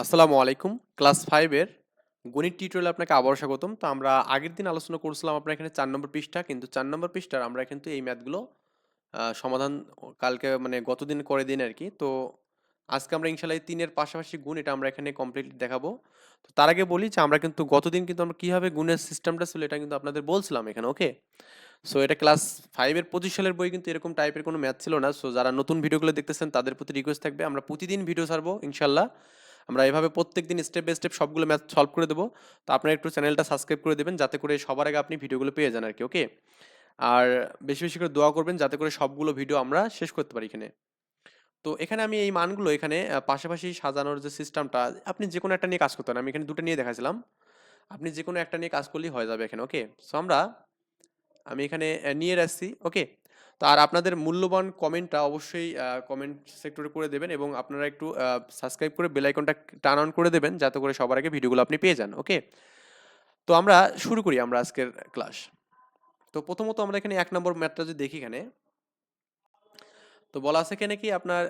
আসসালামু আলাইকুম। ক্লাস ফাইভের গণিত টিউটোরিয়ালে আপনাকে আবারও স্বাগতম। তো আমরা আগের দিন আলোচনা করছিলাম আপনার এখানে চার নম্বর পৃষ্ঠা, কিন্তু চার নম্বর পৃষ্ঠার আমরা কিন্তু এই ম্যাথগুলো সমাধান কালকে মানে গতদিন করে দিন আর কি। তো আজকে আমরা ইনশাল্লাহ তিনের পাশাপাশি গুণ এটা আমরা এখানে কমপ্লিটলি দেখাবো। তো তার আগে বলি যে আমরা কিন্তু গতদিন কিন্তু আমরা কীভাবে গুণের সিস্টেমটা ছিল এটা কিন্তু আপনাদের বলছিলাম এখানে ওকে সো এটা ক্লাস ফাইভের পঁচিশ সালের বই কিন্তু এরকম টাইপের কোনো ম্যাথ ছিল না। সো যারা নতুন ভিডিওগুলো দেখতেছেন তাদের প্রতি রিকোয়েস্ট থাকবে। আমরা প্রতিদিন ভিডিও ছাড়বো ইনশাল্লাহ আমরা এভাবে প্রত্যেক দিন স্টেপ বাই স্টেপ সবগুলো ম্যাথ সলভ করে দেবো। তো আপনারা একটু চ্যানেলটা সাবস্ক্রাইব করে দেবেন, যাতে করে সবার আগে আপনি ভিডিওগুলো পেয়ে যান আর কি ওকে আর বেশি বেশি করে দোয়া করবেন, যাতে করে সবগুলো ভিডিও আমরা শেষ করতে পারি এখানে। তো এখানে আমি এই মানগুলো এখানে পাশাপাশি সাজানোর যে সিস্টেমটা আপনি যে কোনো একটা নিয়ে কাজ করতে পারেন। আমি এখানে দুটো নিয়ে দেখাছিলাম আপনি যে কোনো একটা নিয়ে কাজ করলেই হয়ে যাবে এখানে ওকে সো আমরা, আমি এখানে নিয়ে রাখছি ওকে তো আর আপনাদের মূল্যবান কমেন্টটা অবশ্যই কমেন্ট সেক্টরে করে দেবেন এবং আপনারা একটু সাবস্ক্রাইব করে বেল আইকনটা টার্ন অন করে দেবেন যাতে করে সবার আগে ভিডিওগুলো আপনি পেয়ে যান ওকে তো আমরা শুরু করি আমরা আজকের ক্লাস তো প্রথমত আমরা এখানে এক নম্বর ম্যাথটা যদি দেখি এখানে, তো বলা আছে এখানে কি আপনার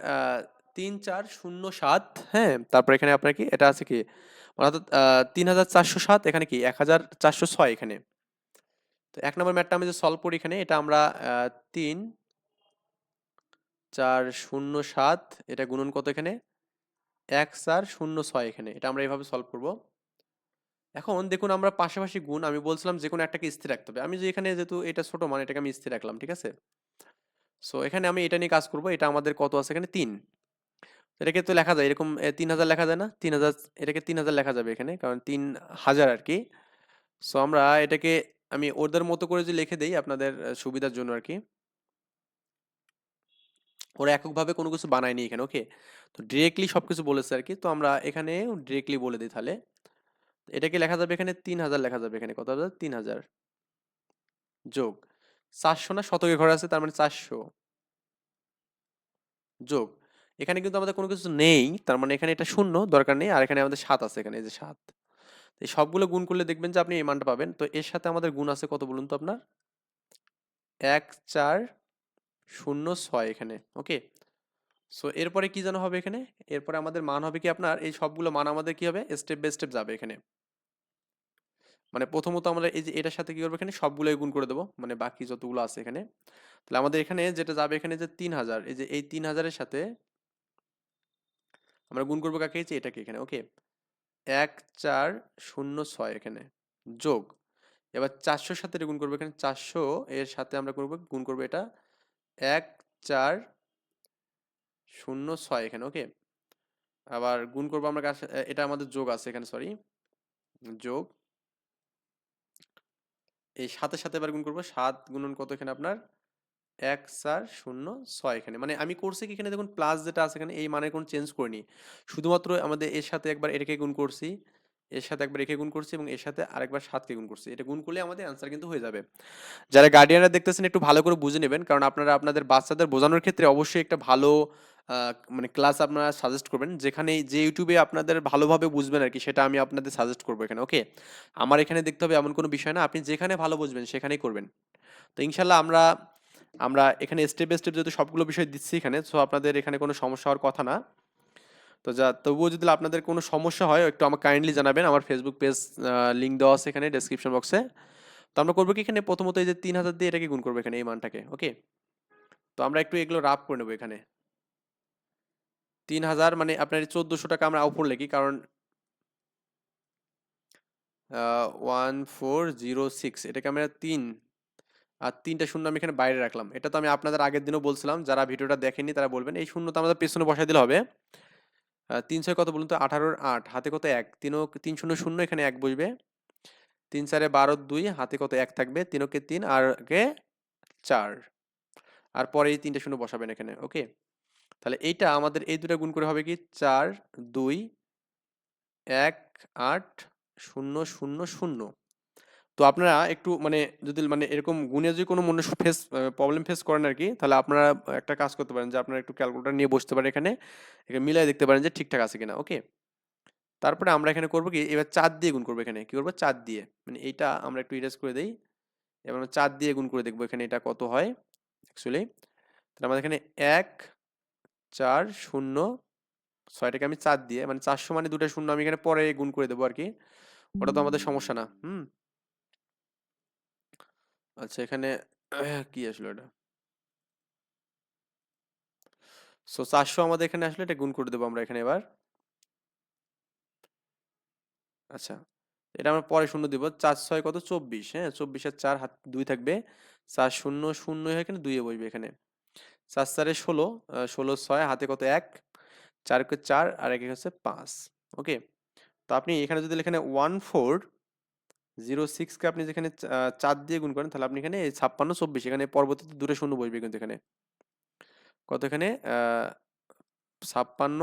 তিন চার শূন্য সাত হ্যাঁ? তারপর এখানে আপনার কি, এটা আছে কি? অর্থাৎ তিন হাজার চারশো সাত, এখানে কি? এক হাজার চারশো ছয় এখানে। তো এক নম্বর ম্যাটটা আমি যে সলভ করি এখানে, এটা আমরা তিন, চার, শূন্য, সাত, এটা গুণন কত এখানে? এক, চার, শূন্য, ছয় এখানে, এটা আমরা এইভাবে সলভ করব। এখন দেখুন আমরা পাশাপাশি গুণ, আমি বলছিলাম যে কোনো একটাকে স্থির রাখতে হবে। আমি যে এখানে যেহেতু এটা ছোট, মান এটাকে আমি স্থির রাখলাম, ঠিক আছে? সো এখানে আমি এটা নিয়ে কাজ করব, এটা আমাদের কত আছে এখানে? তিন। এটাকে তো লেখা যায়, এরকম তিন হাজার লেখা যায় না? তিন হাজার, এটাকে তিন হাজার লেখা যাবে এখানে, কারণ তিন হাজার আর কি। সো আমরা এটাকে আমি ওদের মতো করে যে লিখে দেই আপনাদের সুবিধার জন্য আর কি ওরা এককভাবে কোনো কিছু বানায়নি এখানে ওকে তো ডিরেক্টলি সব কিছু বলেছে আর কি তো আমরা এখানে ডিরেক্টলি বলে দিই তাহলে। এটাকে লেখা যাবে এখানে? তিন হাজার লেখা যাবে এখানে। কত হাজার? তিন হাজার। যোগ। চারশো না শতকে ঘর আছে, তার মানে চারশো। যোগ। এখানে কিন্তু আমাদের কোনো কিছু নেই, তার মানে এখানে এটা শূন্য, দরকার নেই। আর এখানে আমাদের সাত আছে, এখানে এই যে সাত। এই সবগুলো গুণ করলে দেখবেন যে আপনি এই মানটা পাবেন। তো এর সাথে আমাদের গুণ আছে কত বলুন তো আপনার? এক, চার, শূন্য, ছয় এখানে, ওকে? সো এরপরে কি যেন হবে এখানে? এরপরে আমাদের মান হবে কি আপনার? এই সবগুলো মান আমাদের কি হবে? স্টেপ বাই স্টেপ যাবে এখানে। মানে প্রথমত আমরা এই যে এটার সাথে কি করব এখানে? সবগুলোই গুণ করে দেবো মানে বাকি যতগুলো আছে এখানে। তাহলে আমাদের এখানে যেটা যাবে এখানে যে তিন হাজার, এই যে এই তিন হাজারের সাথে আমরা গুণ করব কাকে? এটাকে এখানে, ওকে? এক চার শূন্য ছয় এখানে। যোগ। এবার চারশোর সাথে গুণ করব এখানে। চারশো এর সাথে আমরা করব, গুণ করব এটা এক চার শূন্য ছয় এখানে, ওকে? আবার গুণ করব আমরা এটা আমাদের যোগ আছে এখানে, সরি। যোগ। এই সাথে সাথে এবার গুণ করব, সাত গুণন কত এখানে আপনার? এক চার শূন্য ছয় এখানে। মানে আমি করছি কি এখানে দেখুন প্লাস যেটা আছে এখানে, এই মানের কোনো চেঞ্জ করিনি। শুধুমাত্র আমাদের এর সাথে একবার এটাকে গুণ করছি, এর সাথে একবার একে গুণ করছি এবং এর সাথে আরেকবার সাতকে গুণ করছি। এটা গুণ করলে আমাদের অ্যান্সার কিন্তু হয়ে যাবে। যারা গার্ডিয়ানরা দেখতেছেন একটু ভালো করে বুঝে নেবেন, কারণ আপনারা আপনাদের বাচ্চাদের বোঝানোর ক্ষেত্রে অবশ্যই একটা ভালো মানে ক্লাস আপনারা সাজেস্ট করবেন যেখানে যে ইউটিউবে আপনাদের ভালোভাবে বুঝবেন আর কি, সেটা আমি আপনাদের সাজেস্ট করব এখানে ওকে আমার এখানে দেখতে হবে এমন কোনো বিষয় না, আপনি যেখানে ভালো বুঝবেন সেখানেই করবেন। তো ইনশাল্লাহ আমরা আমরা এখানে স্টেপ বাই স্টেপ যেহেতু সবগুলো বিষয় দিচ্ছি এখানে সো আপনাদের এখানে কোনো সমস্যা হওয়ার কথা না। তো যা, তবুও যদি আপনাদের কোনো সমস্যা হয়, একটু আমাকে কাইন্ডলি জানাবেন। আমার ফেসবুক পেজ লিঙ্ক দেওয়া আছে এখানে ডেসক্রিপশন বক্সে তো আমরা করব কি এখানে? প্রথমত এই যে তিন হাজার দিয়ে এটাকে গুণ করব এখানে এই মানটাকে ওকে তো আমরা একটু এগুলো রাফ করে নেব এখানে। তিন হাজার মানে আপনার চোদ্দোশো টাকা আমরা উপর লিখি, কারণ ওয়ান ফোর জিরো সিক্স এটাকে আমরা তিন আর তিনটা শূন্য আমি এখানে বাইরে রাখলাম। এটা তো আমি আপনাদের আগের দিনও বলছিলাম, যারা ভিডিওটা দেখেনি তারা বলবেন, এই শূন্য তো আমাদের পেছনে বসাই দিলে হবে। তিন ছয় কত বলুন তো? আঠারোর আট, হাতে কত এক? তিনও, তিন শূন্য শূন্য এখানে এক বসবে। তিন চারে বারো দুই, হাতে কত এক থাকবে? তিনকে তিন আর কে? চার। আর পরে এই তিনটে শূন্য বসাবেন এখানে, ওকে? তাহলে এইটা আমাদের, এই দুটা গুণ করে হবে কি? চার, দুই, এক, আট, শূন্য শূন্য শূন্য। তো আপনারা একটু মানে যদি মানে এরকম গুণে যদি কোনো মনে ফেস প্রবলেম ফেস করেন আর কি তাহলে আপনারা একটা কাজ করতে পারেন যে আপনারা একটু ক্যালকুলেটর নিয়ে বসতে পারেন এখানে এখানে মিলাই দেখতে পারেন যে ঠিকঠাক আছে কিনা ওকে তারপরে আমরা এখানে করব কি, এবার চার দিয়ে গুণ করব এখানে, কি করব? চার দিয়ে মানে এইটা আমরা একটু ইরেজ করে দিই, এবার আমরা চার দিয়ে গুণ করে দেখব এখানে এটা কত হয় অ্যাকচুয়ালি তাহলে আমাদের এখানে এক, চার, শূন্য, ছয়টাকে আমি চার দিয়ে মানে চারশো মানে দুটা শূন্য আমি এখানে পরে গুণ করে দেবো আর কি ওটা তো আমাদের সমস্যা না, হুম? আচ্ছা এখানে কি আসলো এটা? সো চারশো আমাদের এখানে আসলে এটা গুণ করে দেবো আমরা এখানে এবার। আচ্ছা এটা আমরা পরে শূন্য দিব। চার ছয় কত? চব্বিশ হ্যাঁ? চব্বিশের চার হাত দুই থাকবে। চার শূন্য শূন্য হয়ে এখানে দুইয়ে বসবে এখানে। চার চারে ষোলো ষোলো ছয়, হাতে কত? এক। চারকে চার, আর এক হচ্ছে পাঁচ। ওকে? তো আপনি এখানে যদি এখানে ওয়ান ফোর জিরো সিক্সকে আপনি যেখানে চার দিয়ে গুণ করেন, তাহলে আপনি এখানে ছাপ্পান্ন, চব্বিশ, এখানে পরবর্তীতে দুটো শূন্য বসবে কিন্তু এখানে। কত এখানে? ছাপ্পান্ন,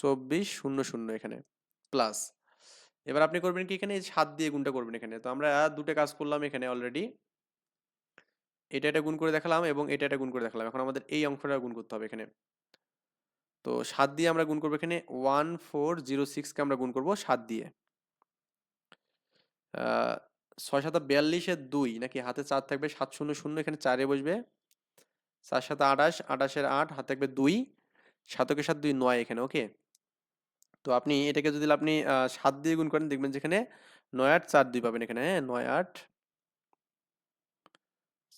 চব্বিশ, শূন্য শূন্য এখানে প্লাস এবার আপনি করবেন কি এখানে? সাত দিয়ে গুণটা করবেন এখানে। তো আমরা দুটো কাজ করলাম এখানে অলরেডি এটা এটা গুণ করে দেখালাম এবং এটা এটা গুণ করে দেখালাম। এখন আমাদের এই অংশটা গুণ করতে হবে এখানে। তো সাত দিয়ে আমরা গুণ করব এখানে ওয়ান ফোর জিরো সিক্সকে আমরা গুণ করব সাত দিয়ে। ছয় সাত বিয়াল্লিশের দুই নাকি হাতে চার থাকবে সাত শূন্য শূন্য এখানে চারে বসবে। চার সাত আঠাশ আঠাশের আট, হাতে থাকবে দুই, সাতকের সাত দুই নয় এখানে, ওকে? তো আপনি এটাকে যদি আপনি সাত দিয়ে গুণ করেন, দেখবেন যেখানে নয় আট চার দুই পাবেন এখানে হ্যাঁ? নয় আট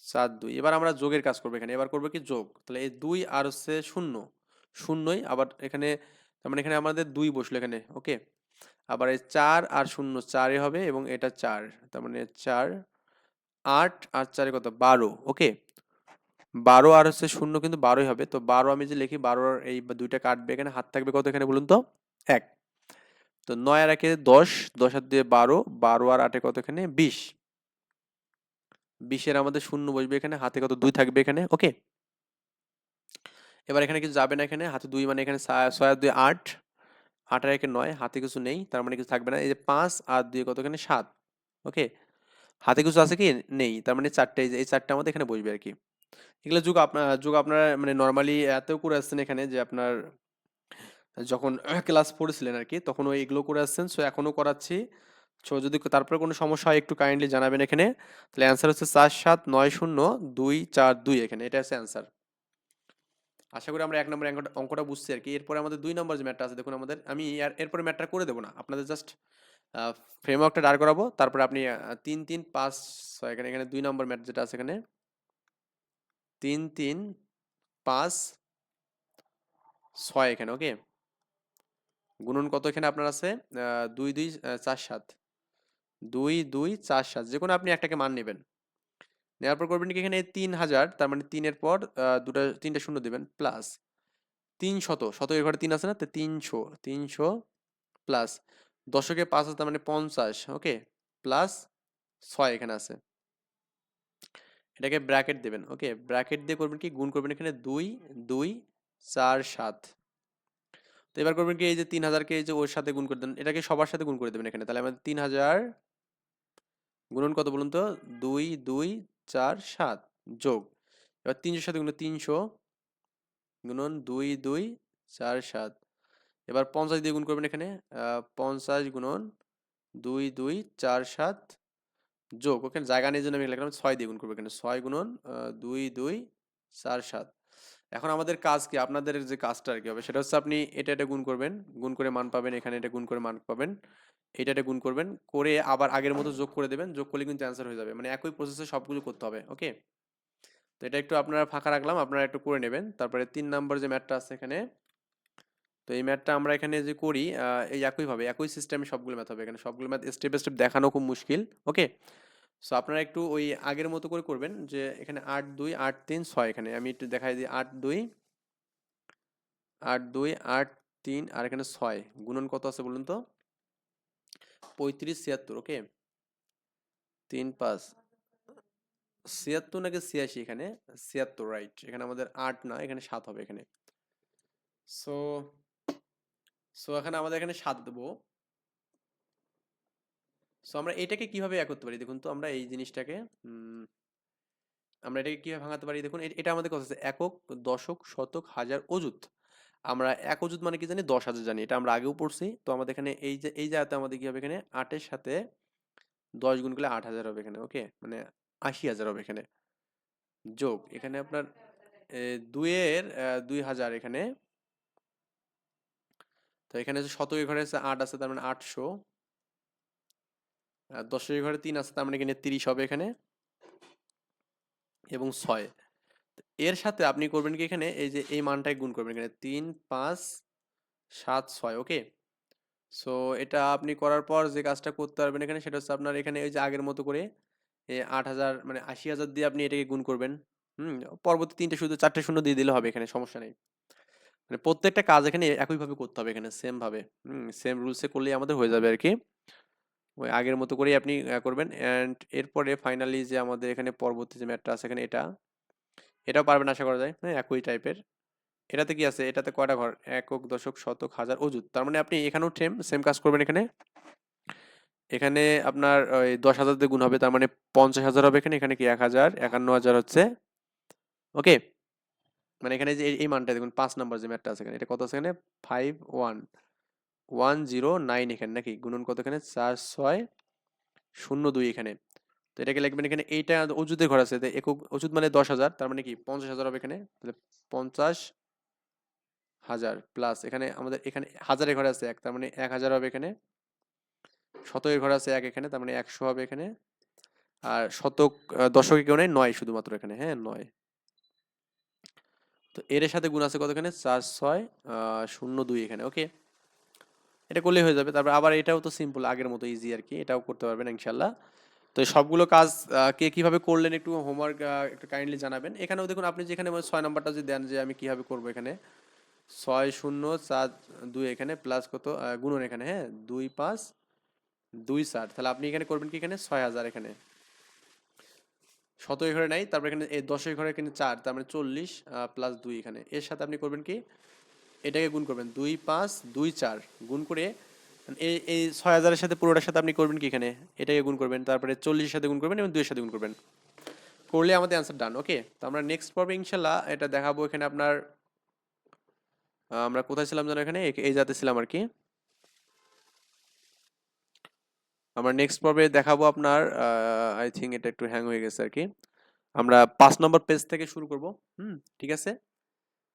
চার দুই। এবার আমরা যোগের কাজ করব এখানে। এবার করব কি যোগ? তাহলে এই দুই আর হচ্ছে শূন্য। শূন্যই, আবার এখানে, তার মানে এখানে আমাদের দুই বসল এখানে, ওকে? আবার এই চার আর শূন্য চারে হবে এবং এটা চার, তার মানে চার, আট আর চারে কত? বারো ওকে বারো আর হচ্ছে শূন্য কিন্তু বারোই হবে। তো বারো আমি যে লিখি বারোর এই দুইটা কাটবে এখানে, হাত থাকবে কত এখানে বলুন তো? এক। তো নয় আর একে দশ দশ আর দিয়ে বারো বারো আর আটে কত এখানে? বিশ। বিশের আমাদের শূন্য বসবে এখানে, হাতে কত? দুই থাকবে এখানে ওকে এবার এখানে কিছু যাবে না এখানে, হাতে দুই মানে এখানে ছয় আর দুই আট। আট আর একে নয় হাতে কিছু নেই তার মানে কিছু থাকবে না। এই যে পাঁচ আর দুই কত এখানে সাত ওকে? হাতে কিছু আছে কি? নেই তার মানে চারটে এই চারটে আমাদের এখানে বসবে আর কি এগুলো যুগ আপনার যুগ আপনারা মানে নর্মালি এতেও করে আসছেন এখানে যে আপনার যখন ক্লাস পড়েছিলেন আর কি তখন ওই এগুলো করে আসছেন। সো এখনও করাচ্ছি। সো যদি তারপরে কোনো সমস্যা হয় একটু কাইন্ডলি জানাবেন এখানে। তাহলে অ্যান্সার হচ্ছে চার সাত নয় শূন্য দুই চার দুই এখানে। এটা হচ্ছে অ্যান্সার আশা করি আমরা এক নম্বর অঙ্কটা বুঝছি আর কি। এরপরে আমাদের দুই নম্বর যে ম্যাটটা আছে, দেখুন আমাদের, আমি আর এরপরে ম্যাটটা করে দেবো না। আপনাদের জাস্ট ফ্রেমওয়ার্কটা দাঁড় করাবো। তারপরে আপনি তিন তিন, পাঁচ, ছয়, এখানে এখানে দুই নম্বর ম্যাট যেটা আছে এখানে। তিন তিন, পাঁচ, ছয় এখানে ওকে গুণন কত এখানে আপনার আছে? দুই দুই চার, সাত। দুই দুই, চার, সাত। যে কোনো আপনি একটাকে মান নেবেন। নেওয়ার পর করবেন কি এখানে তিন হাজার, তার মানে তিনের পর দুটা, তিনটা শূন্য দেবেন, প্লাস তিন শত শত এর ঘরে তিন আছে না? তো তিনশো তিনশো প্লাস দশকে পাঁচ আছে, তার মানে পঞ্চাশ, ওকে? প্লাস ছয় এখানে আছে। এটাকে ব্র্যাকেট দেবেন, ওকে? ব্র্যাকেট দিয়ে করবেন কি? গুণ করবেন এখানে দুই দুই, চার, সাত। তো এবার করবেন কি? এই যে তিন হাজারকে এই যে ওর সাথে গুণ করে দেন, এটাকে সবার সাথে গুণ করে দেবেন এখানে। তাহলে আমাদের তিন হাজার, গুণন কত বলুন তো? দুই দুই চার, সাত যোগ। এবার তিনশো সাথে গুণ তিনশো গুণন দুই দুই, চার, সাত। এবার পঞ্চাশ দিয়ে গুণ করবেন এখানে পঞ্চাশ গুণন দুই দুই, চার, সাত যোগ। ওখানে জায়গা নিয়ে জন্য আমি লিখলাম, ছয় দিয়ে গুণ করব এখানে। ছয় গুণন দুই দুই, চার, সাত। এখন আমাদের কাজ কি? আপনাদের যে কাজটা আর কি হবে, সেটা হচ্ছে আপনি এটা এটা গুণ করবেন, গুণ করে মান পাবেন, এখানে এটা গুণ করে মান পাবেন, এটা এটা গুণ করবেন, করে আবার আগের মতো যোগ করে দেবেন, যোগ করলে কিন্তু অ্যান্সার হয়ে যাবে। মানে একই প্রসেসে সবগুলো করতে হবে ওকে তো এটা একটু আপনারা ফাঁকা রাখলাম, আপনারা একটু করে নেবেন। তারপরে তিন নাম্বার যে ম্যাটটা আছে এখানে, তো এই ম্যাথটা আমরা এখানে যে করি এই একইভাবে, একই সিস্টেমে সবগুলো ম্যাথ হবে এখানে। সবগুলো ম্যাথ স্টেপ স্টেপ দেখানো খুব মুশকিল ওকে সো আপনারা একটু ওই আগের মতো করে করবেন যে এখানে আট দুই, আট তিন, ছয় এখানে। আমি একটু দেখাই দিই, আট দুই আট দুই, আট তিন আর এখানে ছয়। গুণন কত আছে বলুন তো? পঁয়ত্রিশ, ছিয়াত্তর, ওকে? তিন, পাঁচ, ছিয়াত্তর নাকি ছিয়াশি এখানে? ছিয়াত্তর রাইট এখানে আমাদের আট না, এখানে সাত হবে এখানে। সো সো এখানে আমাদের এখানে সাত দেবো। সো আমরা এটাকে কীভাবে ইয়া করতে পারি? দেখুন তো আমরা এই জিনিসটাকে আমরা এটাকে কীভাবে ভাঙাতে পারি? দেখুন এটা আমাদের কথা হচ্ছে একক দশক শতক হাজার অযুত। আমরা এক অযুত মানে কি জানি? দশ হাজার জানি। এটা আমরা আগেও পড়ছি। তো আমাদের এখানে এই যে এই জায়গাতে আমাদের কি হবে এখানে? আটের সাথে দশ গুণ করলে আট হাজার হবে এখানে ওকে? মানে আশি হাজার হবে এখানে। যোগ এখানে আপনার এ, দুইয়ের দুই হাজার এখানে। তো এখানে ঘরে আছে আট আছে তার মানে আটশো। আর দশের ঘরে তিন আছে, তার মানে এখানে তিরিশ হবে এখানে এবং ছয়। এর সাথে আপনি করবেন কি এখানে? এই যে এই মানটাই গুণ করবেন এখানে। তিন, পাঁচ, সাত, ছয় ওকে সো এটা আপনি করার পর যে কাজটা করতে পারবেন এখানে, সেটা হচ্ছে আপনার এখানে ওই যে আগের মতো করে আট হাজার মানে আশি হাজার দিয়ে আপনি এটাকে গুণ করবেন। হুম, পরবর্তী তিনটে শুধু, চারটে শূন্য দিয়ে দিলে হবে এখানে, সমস্যা নেই। মানে প্রত্যেকটা কাজ এখানে একইভাবে করতে হবে এখানে সেমভাবে হুম সেম রুলসে করলেই আমাদের হয়ে যাবে আর কি। ওই আগের মতো করেই আপনি করবেন। অ্যান্ড এরপরে ফাইনালি যে আমাদের এখানে পরবর্তী যে ম্যাটটা আছে এখানে এটা, এটাও পারবেন আশা করা যায়। হ্যাঁ একই টাইপের। এটাতে কি আছে? এটাতে কয়টা ঘর? একক, দশক, শতক, হাজার, অযুত। তার মানে আপনি এখানেও সেম সেম কাজ করবেন এখানে। এখানে আপনার ওই দশ হাজার দিয়ে গুণ হবে, তার মানে পঞ্চাশ হাজার হবে এখানে। এখানে কি এক হাজার? একান্ন হাজার হচ্ছে ওকে। মানে এখানে যে এই মানটা দেখুন, পাঁচ নাম্বার যে ম্যাটটা আছে এখানে, এটা কত আছে এখানে? Five one one zero nine এখানে নাকি? গুণন কত এখানে চার ছয় শূন্য দুই এখানে। তো এটাকে লিখবেন এখানে এইটা অজুতের ঘর আছে। একক অজুত মানে দশ হাজার, তার মানে কি? পঞ্চাশ হাজার হবে এখানে। তাহলে পঞ্চাশ হাজার প্লাস এখানে আমাদের এখানে হাজারের ঘরে আছে এক, তার মানে এক হাজার হবে এখানে। শতকের ঘরে আছে এক এখানে, তার মানে একশো হবে এখানে। আর শতক দশকে কেউ নেই নয় শুধুমাত্র এখানে হ্যাঁ নয়। তো এর সাথে গুণ আছে কত এখানে চার ছয় শূন্য দুই এখানে ওকে এটা করলেই হয়ে যাবে। তারপর আবার এটাও তো সিম্পল আগের মতো ইজি আর কি এটাও করতে পারবেন ইনশাল্লাহ। তো সবগুলো কাজ কে কীভাবে করলেন একটু হোমওয়ার্ক একটু কাইন্ডলি জানাবেন। এখানেও দেখুন, আপনি যেখানে ছয় নম্বরটা যদি দেন যে আমি কীভাবে করব এখানে। ছয় শূন্য চার দুই এখানে প্লাস কত গুণন এখানে হ্যাঁ? দুই পাঁচ দুই চার তাহলে আপনি এখানে করবেন কি এখানে? ছয় হাজার এখানে। শত ঘরে নাই, তারপর এখানে, এই দশের ঘরে এখানে চার, তার মানে চল্লিশ প্লাস দুই এখানে। এর সাথে আপনি করবেন কি? এটাকে গুণ করবেন। দুই পাঁচ, দুই চার। গুণ করে, এই এই ছয় হাজারের সাথে পুরোটার সাথে আপনি করবেন কি এখানে? এটাকে গুণ করবেন। তারপরে চল্লিশের সাথে গুণ করবেন এবং দুইয়ের সাথে গুণ করবেন। করলে আমাদের অ্যান্সার ডান ওকে তো আমরা নেক্সট পর্বে ইনশাল্লাহ এটা দেখাবো এখানে আপনার আমরা কোথায় ছিলাম যেন এখানে? এই- জাতে ছিলাম আর কি। আমরা নেক্সট পর্বে দেখাবো আপনার আই থিঙ্ক এটা একটু হ্যাং হয়ে গেছে আর কি। আমরা পাঁচ নম্বর পেজ থেকে শুরু করব। হুম, ঠিক আছে?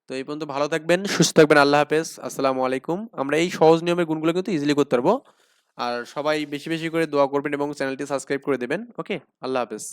তো এই পর্যন্ত ভালো থাকবেন, সুস্থ থাকবেন, আল্লাহ হাফেজ। আসসালামু আলাইকুম। আমরা এই সহজ নিয়মের গুণগুলো কিন্তু ইজিলি করতে পারব। আর সবাই বেশি বেশি করে দোয়া করবেন এবং চ্যানেলটি সাবস্ক্রাইব করে দেবেন। ওকে, আল্লাহ হাফেজ।